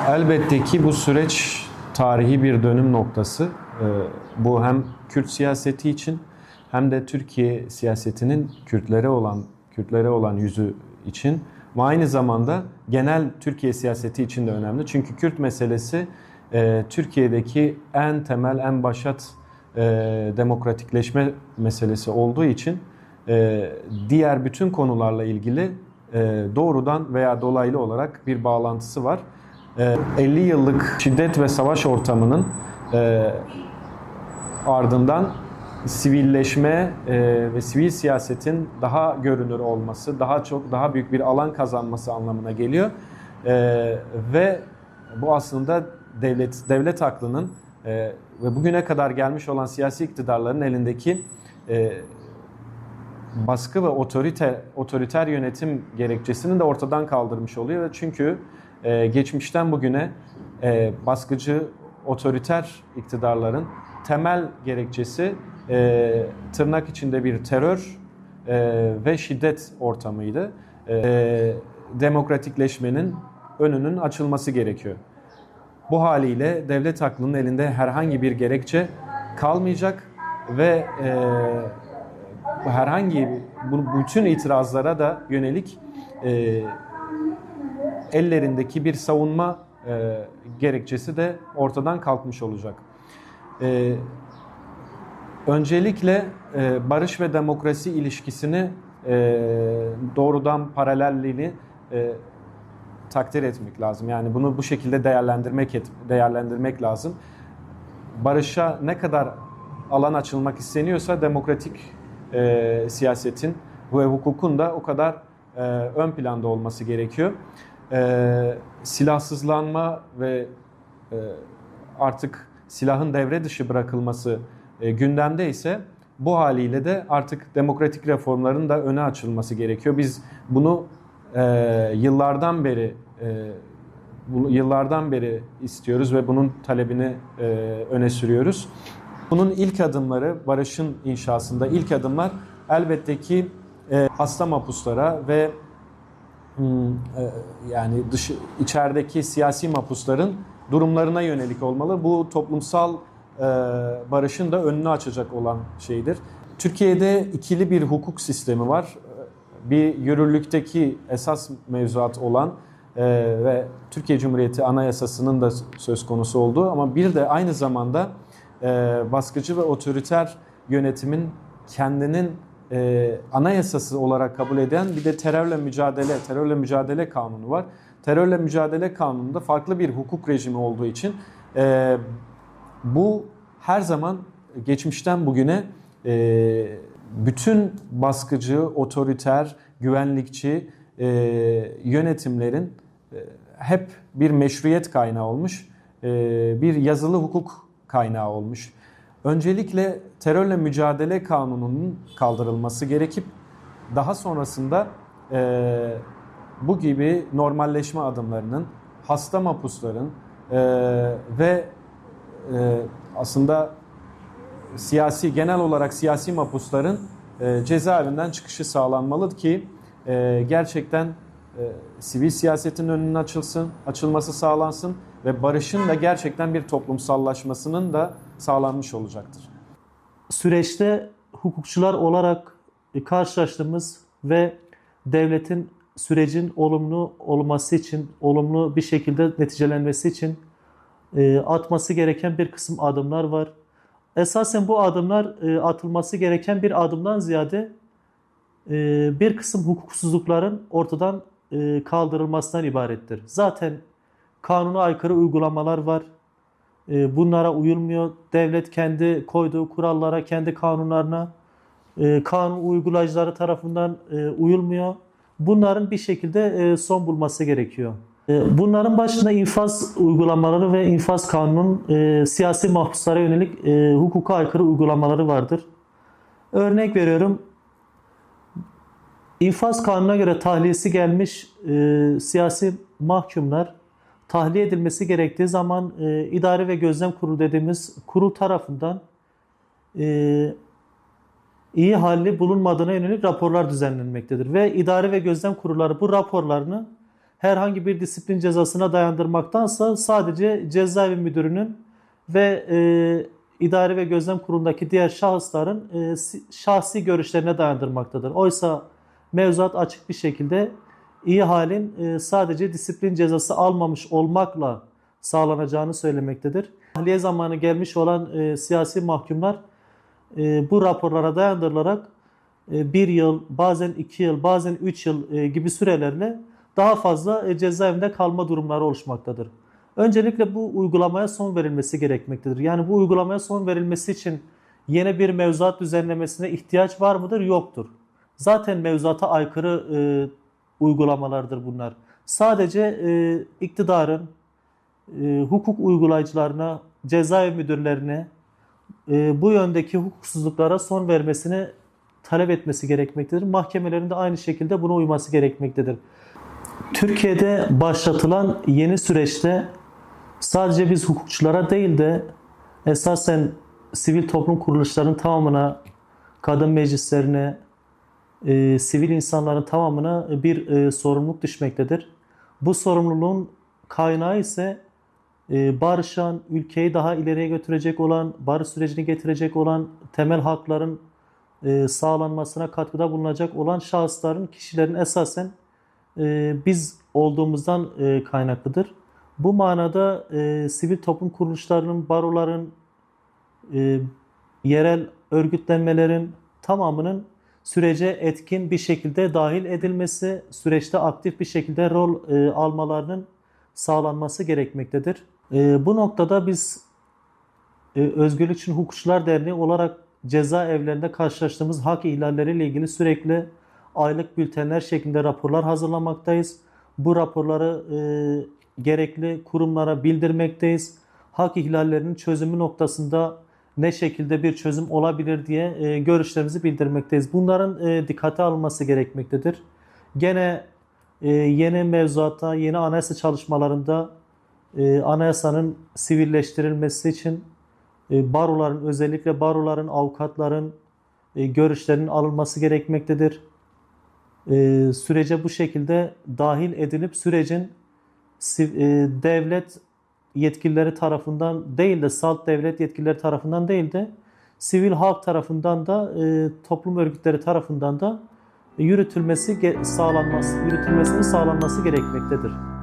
Elbette ki bu süreç tarihi bir dönüm noktası. Ee, Bu hem Kürt siyaseti için hem de Türkiye siyasetinin Kürtlere olan Kürtlere olan yüzü için ve aynı zamanda genel Türkiye siyaseti için de önemli. Çünkü Kürt meselesi e, Türkiye'deki en temel, en başat e, demokratikleşme meselesi olduğu için e, diğer bütün konularla ilgili doğrudan veya dolaylı olarak bir bağlantısı var. E, 50 yıllık şiddet ve savaş ortamının e, ardından sivilleşme e, ve sivil siyasetin daha görünür olması, daha çok daha büyük bir alan kazanması anlamına geliyor. E, ve bu aslında devlet devlet aklının ve bugüne kadar gelmiş olan siyasi iktidarların elindeki baskı ve otorite otoriter yönetim gerekçesini de ortadan kaldırmış oluyor. Çünkü e, geçmişten bugüne e, baskıcı otoriter iktidarların temel gerekçesi e, tırnak içinde bir terör e, ve şiddet ortamıydı. E, demokratikleşmenin önünün açılması gerekiyor. Bu haliyle devlet aklının elinde herhangi bir gerekçe kalmayacak ve e, herhangi bu bütün itirazlara da yönelik e, ellerindeki bir savunma e, gerekçesi de ortadan kalkmış olacak. E, öncelikle e, barış ve demokrasi ilişkisini e, doğrudan paralelliğini e, takdir etmek lazım. Yani bunu bu şekilde değerlendirmek et, değerlendirmek lazım. Barışa ne kadar alan açılmak isteniyorsa demokratik e, siyasetin ve hukukun da o kadar e, ön planda olması gerekiyor. E, silahsızlanma ve e, artık silahın devre dışı bırakılması e, gündemde ise bu haliyle de artık demokratik reformların da öne açılması gerekiyor. Biz bunu e, yıllardan beri e, bunu yıllardan beri istiyoruz ve bunun talebini e, öne sürüyoruz. Bunun ilk adımları barışın inşasında ilk adımlar elbette ki e, hasta mapuslara ve yani dış içerideki siyasi mapusların durumlarına yönelik olmalı. Bu toplumsal e, barışın da önünü açacak olan şeydir. Türkiye'de ikili bir hukuk sistemi var. Bir yürürlükteki esas mevzuat olan e, ve Türkiye Cumhuriyeti Anayasası'nın da söz konusu olduğu ama bir de aynı zamanda e, baskıcı ve otoriter yönetimin kendinin e, anayasası olarak kabul eden bir de terörle mücadele, terörle mücadele kanunu var. Terörle mücadele kanununda farklı bir hukuk rejimi olduğu için e, bu her zaman geçmişten bugüne e, bütün baskıcı, otoriter, güvenlikçi e, yönetimlerin e, hep bir meşruiyet kaynağı olmuş, e, bir yazılı hukuk kaynağı olmuş. Öncelikle terörle mücadele kanununun kaldırılması gerekip daha sonrasında e, bu gibi normalleşme adımlarının, hasta mapusların e, ve e, aslında siyasi genel olarak siyasi mapusların e, cezaevinden çıkışı sağlanmalı ki e, gerçekten e, sivil siyasetin önünün açılsın, açılması sağlansın ve barışın da gerçekten bir toplumsallaşmasının da sağlanmış olacaktır. süreçte hukukçular olarak karşılaştığımız ve devletin sürecin olumlu olması için, olumlu bir şekilde neticelenmesi için e, atması gereken bir kısım adımlar var. Esasen bu adımlar e, atılması gereken bir adımdan ziyade e, bir kısım hukuksuzlukların ortadan kaldırılmasından ibarettir. Zaten kanuna aykırı uygulamalar var. E, bunlara uyulmuyor. Devlet kendi koyduğu kurallara, kendi kanunlarına, e, kanun uygulayıcıları tarafından e, uyulmuyor. Bunların bir şekilde e, son bulması gerekiyor. Bunların başında infaz uygulamaları ve infaz kanunun siyasi mahpuslara yönelik hukuka aykırı uygulamaları vardır. Örnek veriyorum. İnfaz kanununa göre tahliyesi gelmiş siyasi mahkumlar tahliye edilmesi gerektiği zaman e, idare ve gözlem kurulu dediğimiz kurul tarafından e, iyi halli bulunmadığına yönelik raporlar düzenlenmektedir. Ve idare ve gözlem kurulları bu raporlarını herhangi bir disiplin cezasına dayandırmaktansa sadece cezaevi müdürünün ve e, idare ve gözlem kurulundaki diğer şahısların e, si- şahsi görüşlerine dayandırmaktadır. Oysa mevzuat açık bir şekilde iyi halin e, sadece disiplin cezası almamış olmakla sağlanacağını söylemektedir. Tahliye zamanı gelmiş olan e, siyasi mahkumlar e, bu raporlara dayandırılarak bir yıl, bazen iki yıl, bazen üç yıl gibi sürelerle daha fazla cezaevinde kalma durumları oluşmaktadır. Öncelikle bu uygulamaya son verilmesi gerekmektedir. Yani bu uygulamaya son verilmesi için yeni bir mevzuat düzenlemesine ihtiyaç var mıdır? Yoktur. Zaten mevzuata aykırı e, uygulamalardır bunlar. Sadece e, iktidarın e, hukuk uygulayıcılarına, cezaevi müdürlerine e, bu yöndeki hukuksuzluklara son vermesini talep etmesi gerekmektedir. Mahkemelerin de aynı şekilde buna uyması gerekmektedir. Türkiye'de başlatılan yeni süreçte sadece biz hukukçulara değil de esasen sivil toplum kuruluşlarının tamamına, kadın meclislerine, e, sivil insanların tamamına bir e, sorumluluk düşmektedir. Bu sorumluluğun kaynağı ise e, barışan, ülkeyi daha ileriye götürecek olan, barış sürecini getirecek olan, temel hakların e, sağlanmasına katkıda bulunacak olan şahısların, kişilerin esasen e, biz olduğumuzdan e, kaynaklıdır. Bu manada e, sivil toplum kuruluşlarının, baroların, e, yerel örgütlenmelerin tamamının sürece etkin bir şekilde dahil edilmesi, süreçte aktif bir şekilde rol e, almalarının sağlanması gerekmektedir. E, bu noktada biz e, Özgürlük için Hukukçular Derneği olarak cezaevlerinde karşılaştığımız hak ihlalleriyle ilgili sürekli aylık bültenler şeklinde raporlar hazırlamaktayız. Bu raporları e, gerekli kurumlara bildirmekteyiz. Hak ihlallerinin çözümü noktasında ne şekilde bir çözüm olabilir diye e, görüşlerimizi bildirmekteyiz. Bunların e, dikkate alınması gerekmektedir. Gene e, yeni mevzuata, yeni anayasa çalışmalarında e, anayasanın sivilleştirilmesi için e, baroların özellikle baroların, avukatların e, görüşlerinin alınması gerekmektedir. E, sürece bu şekilde dahil edilip sürecin e, devlet yetkilileri tarafından değil de salt devlet yetkilileri tarafından değil de sivil halk tarafından da e, toplum örgütleri tarafından da yürütülmesi sağlanması yürütülmesinin sağlanması gerekmektedir.